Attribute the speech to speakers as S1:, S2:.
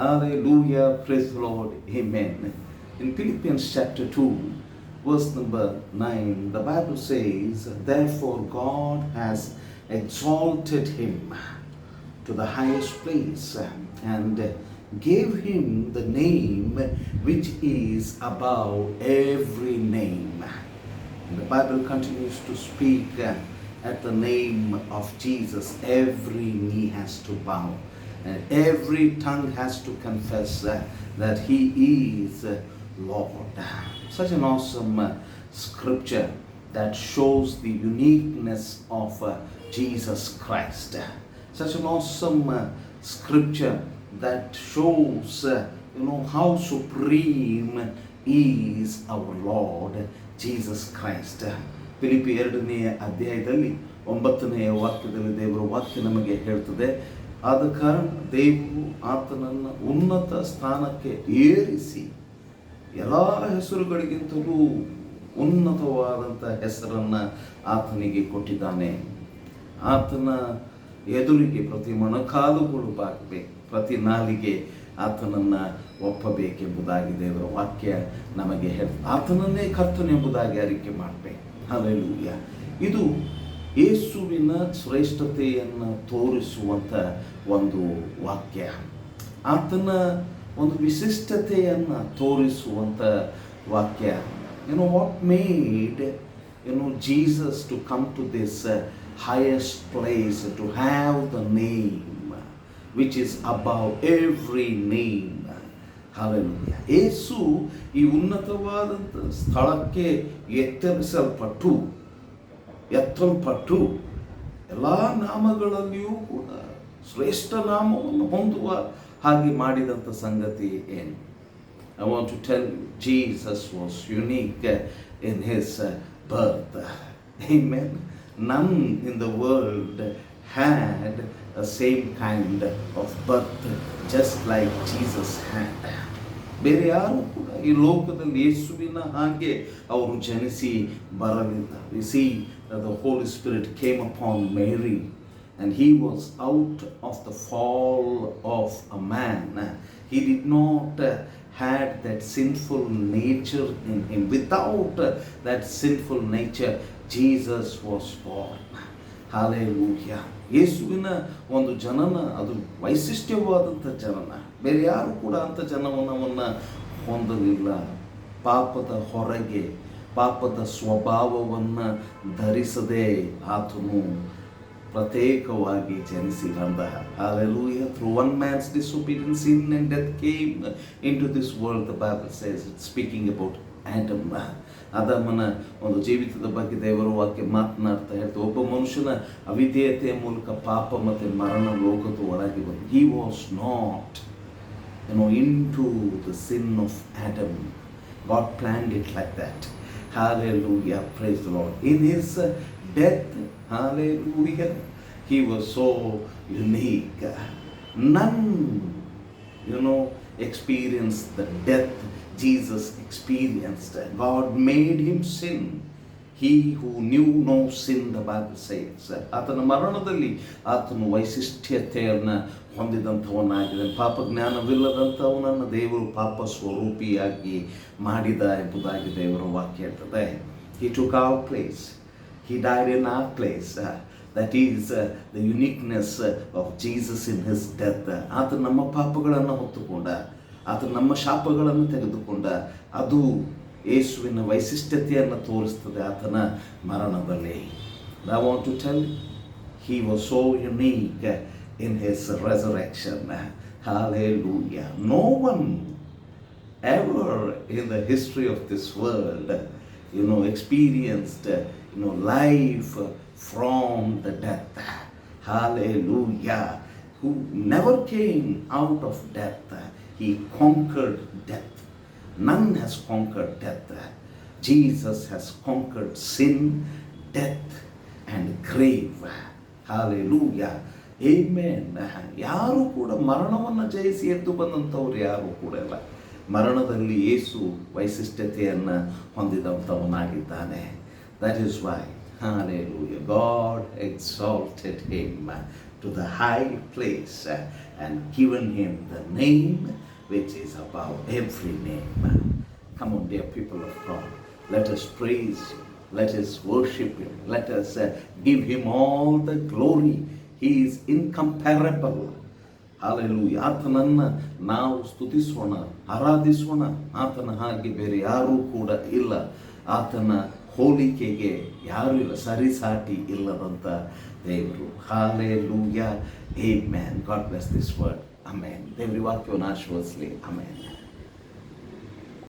S1: Hallelujah. Praise the Lord. Amen. In Philippians chapter 2, verse number 9, the Bible says, Therefore God has exalted him to the highest place and gave him the name which is above every name. And the Bible continues to speak at the name of Jesus, every knee has to bow every tongue has to confess uh, that he is uh, Lord. Such an awesome uh, scripture that shows the uniqueness of uh, Jesus Christ. Such an awesome uh, scripture that shows, uh, you know, how supreme is our Lord Jesus Christ. Philippi ಎರಡನೆಯ ಅಧ್ಯಾಯದಲ್ಲಿ ಒಂಬತ್ತನೆಯ ವಾಕ್ಯದಲ್ಲಿ ದೇವರ ವಾಕ್ಯ ನಮಗೆ ಹೇಳ್ತದೆ ಆದ ಕಾರಣ ದೇವರು ಆತನನ್ನು ಉನ್ನತ ಸ್ಥಾನಕ್ಕೆ ಏರಿಸಿ ಎಲ್ಲ ಹೆಸರುಗಳಿಗಿಂತಲೂ ಉನ್ನತವಾದಂಥ ಹೆಸರನ್ನು ಆತನಿಗೆ ಕೊಟ್ಟಿದ್ದಾನೆ. ಆತನ ಎದುರಿಗೆ ಪ್ರತಿ ಮೊಣಕಾಲುಗಳು ಬಾಗಬೇಕು ಪ್ರತಿ ನಾಲಿಗೆ ಆತನನ್ನು ಒಪ್ಪಬೇಕೆಂಬುದಾಗಿ ದೇವರ ವಾಕ್ಯ ನಮಗೆ ಹೇಳ, ಆತನನ್ನೇ ಕರ್ತನೆಂಬುದಾಗಿ ಅರಿಕೆ ಮಾಡಬೇಕು ಅದರಲ್ಲೂ ಇದು ಯೇಸುವಿನ ಶ್ರೇಷ್ಠತೆಯನ್ನು ತೋರಿಸುವಂಥ ಒಂದು ವಾಕ್ಯ. ಆತನ ಒಂದು ವಿಶಿಷ್ಟತೆಯನ್ನು ತೋರಿಸುವಂಥ ವಾಕ್ಯ. You know what made you know Jesus to come to this highest place to have the name which is above every name ಏಸು ಈ ಉನ್ನತವಾದಂಥ ಸ್ಥಳಕ್ಕೆ ಎತ್ತರಿಸಲ್ಪಟ್ಟು ಎತ್ತನ್ ಪಟ್ಟು ಎಲ್ಲ ನಾಮಗಳಲ್ಲಿಯೂ ಕೂಡ ಶ್ರೇಷ್ಠ ನಾಮವನ್ನು ಹೊಂದುವ ಹಾಗೆ ಮಾಡಿದಂಥ ಸಂಗತಿ ಏನು? I want to tell Jesus was unique in his birth men none in the world had a same kind of birth just like Jesus had ಬೇರೆ ಯಾರು ಕೂಡ ಈ ಲೋಕದಲ್ಲಿ ಯೇಸುವಿನ ಹಾಗೆ ಅವರು ಜನಿಸಿ ಬರಲಿಲ್ಲ. ಸಿ ಸಿ the Holy Spirit came upon Mary, and he was out of the fall of a man. He did not uh, had that sinful nature in him. Without uh, that sinful nature, Jesus was born. Hallelujah. ಯೇಸುವಿನ ಒಂದು ಜನನ ಅದು ವೈಶಿಷ್ಟ್ಯವಾದಂಥ ಜನನ ಬೇರೆ ಯಾರು ಕೂಡ ಅಂಥ ಜನನವನ್ನು ಹೊಂದಲಿಲ್ಲ ಪಾಪದ ಹೊರಗೆ ಪಾಪದ ಸ್ವಭಾವವನ್ನು ಧರಿಸದೆ ಆತನು ಪ್ರತ್ಯೇಕವಾಗಿ ಜನಿಸಿ ಬಂದ Hallelujah. Through one man's disobedience, sin and death came into this world. The Bible says it's speaking about Adam. ಅದಮ್ಮನ ಒಂದು ಜೀವಿತದ ಬಗ್ಗೆ ದೇವರ ವಾಕ್ಯ ಮಾತನಾಡ್ತಾ ಹೇಳ್ತಾರೆ ಒಬ್ಬ ಮನುಷ್ಯನ ಅವಿಧೇಯತೆಯ ಮೂಲಕ ಪಾಪ ಮತ್ತು ಮರಣ ಲೋಕದ ಒಳಗೆ ಬಂದು he was not you know, into the sin of Adam. God planned it like that. Hallelujah. Praise the Lord. In his death, hallelujah, he was so unique. None, you know, experienced the death Jesus experienced. God made him sin. He who knew no sin, the Bible says. ಆತನ ಮರಣದಲ್ಲಿ ಆತನು ವೈಶಿಷ್ಟ್ಯತೆಯನ್ನು ಹೊಂದಿದಂಥವನಾಗಿದ್ದಾನೆ. ಪಾಪ ಜ್ಞಾನವಿಲ್ಲದಂಥವನನ್ನು ದೇವರು ಪಾಪ ಸ್ವರೂಪಿಯಾಗಿ ಮಾಡಿದ ಎಂಬುದಾಗಿ ದೇವರ ವಾಕ್ಯ ಹೇಳ್ತದೆ. He to our place he died in our place that is the uniqueness of Jesus in his death ಆತ ನಮ್ಮ ಪಾಪಗಳನ್ನು ಹೊತ್ತುಕೊಂಡ ಆತ ನಮ್ಮ ಶಾಪಗಳನ್ನು ತೆಗೆದುಕೊಂಡ ಅದು ಯೇಸುವಿನ ವೈಶಿಷ್ಟ್ಯತೆಯನ್ನು ತೋರಿಸ್ತದೆ ಆತನ ಮರಣದಲ್ಲಿ I want to tell he was so unique in his resurrection. Hallelujah. No one ever in the history of this world, you know, experienced, you know, life from the death. Hallelujah. Who never came out of death. He conquered death. None has conquered death. Jesus has conquered sin, death, and grave. Hallelujah. Amen. ಯಾರು ಕೂಡ ಮರಣವನ್ನು ಜಯಿಸಿ ಎದ್ದು ಬಂದಂಥವ್ರು ಯಾರು ಕೂಡ ಇಲ್ಲ ಮರಣದಲ್ಲಿ ಯೇಸು ವೈಶಿಷ್ಟ್ಯತೆಯನ್ನು ಹೊಂದಿದಂಥವನಾಗಿದ್ದಾನೆ that is why Hallelujah. God exalted him to the high place uh, and given him the name which is above every name. Come on, dear people of God, let us praise him. Let us worship him. Let us uh, give him all the glory. He is incomparable. Hallelujah ಆತನನ್ನು ನಾವು ಸ್ತುತಿಸೋಣ ಆರಾಧಿಸೋಣ ಆತನ ಹಾಗೆ ಬೇರೆ ಯಾರೂ ಕೂಡ ಇಲ್ಲ ಆತನ ಹೋಲಿಕೆಗೆ ಯಾರೂ ಇಲ್ಲ ಸರಿಸಾಟಿ ಇಲ್ಲದಂಥ ದೇವರು hallelujah amen God bless this word Amen. They will work you on Amen.